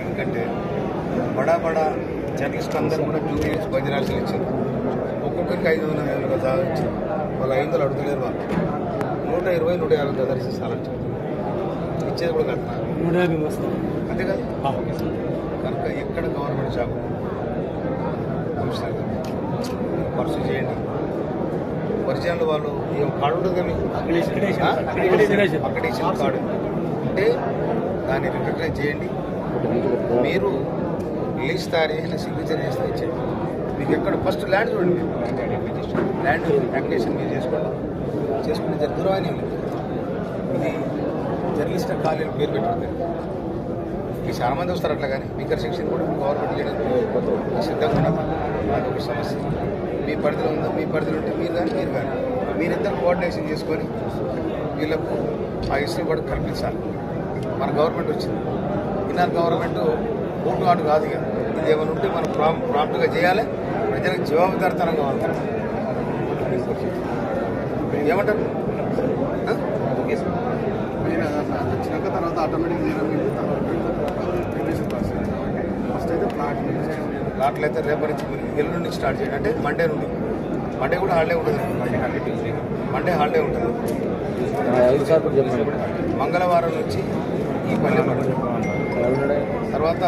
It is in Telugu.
ఎందుకంటే బడా బడా జర్నలిస్ట్ అందరూ కూడా టూ ఇయర్స్ రాశాలు ఇచ్చారు ఒక్కొక్కరికి ఐదు వందల ఐదు వందల దాకా ఇచ్చారు వాళ్ళు ఐదు వందలు అడుగుతలేరు వాళ్ళు నూట ఇరవై నూట యాభై ఇస్తారని చెప్తున్నారు ఇచ్చేది కూడా వస్తుంది అంతే కదా కనుక ఎక్కడ గవర్నమెంట్ జాబ్ కమిషనర్ గారు పర్సూ చేయండి పరిచయంలో వాళ్ళు ఏం కార్డు ఉంటుంది. ఆ? అక్రిడేషన్. అక్రిడేషన్ కార్డు ఉంటే దాన్ని రికగ్నైజ్ చేయండి. మీరు లిస్ట్ తయారు చేసి సిగ్నేచర్ చేస్తే ఇచ్చేయండి. మీకు ఎక్కడ ఫస్ట్ ల్యాండ్ చూడండి ల్యాండ్ అప్లికేషన్ మీరు చేసుకోండి. చేసుకుంటే జర దూరమైన ఏం ఇది జర్నలిస్ట్ కాలేజీ పేరు పెట్టండి మీకు చాలా మంది వస్తారు అట్లా కానీ. స్పీకర్ సెక్షన్ కూడా గవర్నమెంట్ చేయడం సిద్ధంగా ఉన్నది. ఒక సమస్య. మీ పరిధిలో ఉందో? మీ పరిధిలో ఉంటే మీరు కానీ మీరు కానీ. మీరిద్దరు కోఆర్డినేషన్ చేసుకొని వీళ్ళకు ఆ ఇష్టం కూడా కల్పించాలి. మన గవర్నమెంట్ వచ్చింది. ఇన్నర్ గవర్నమెంట్ ఓటు ఆటు కాదు ఇక. ఇది ఏమైనా ఉంటే మనం ప్రాం ప్రాంప్ట్గా చేయాలి. ప్రజలకు జవాబుదారితనం కావాలి ఏమంటారు? వచ్చినాక తర్వాత ఆటోమేటిక్ ఫస్ట్ అయితే ప్లాట్ ప్లాట్లు అయితే రేపటి నుంచి ఎల్లుండి నుంచి స్టార్ట్ చేయండి. అంటే మండే నుండి. మండే కూడా హాలిడే ఉంటుంది. మండే హాలిడే ఉంటుంది. మంగళవారం నుంచి తర్వాత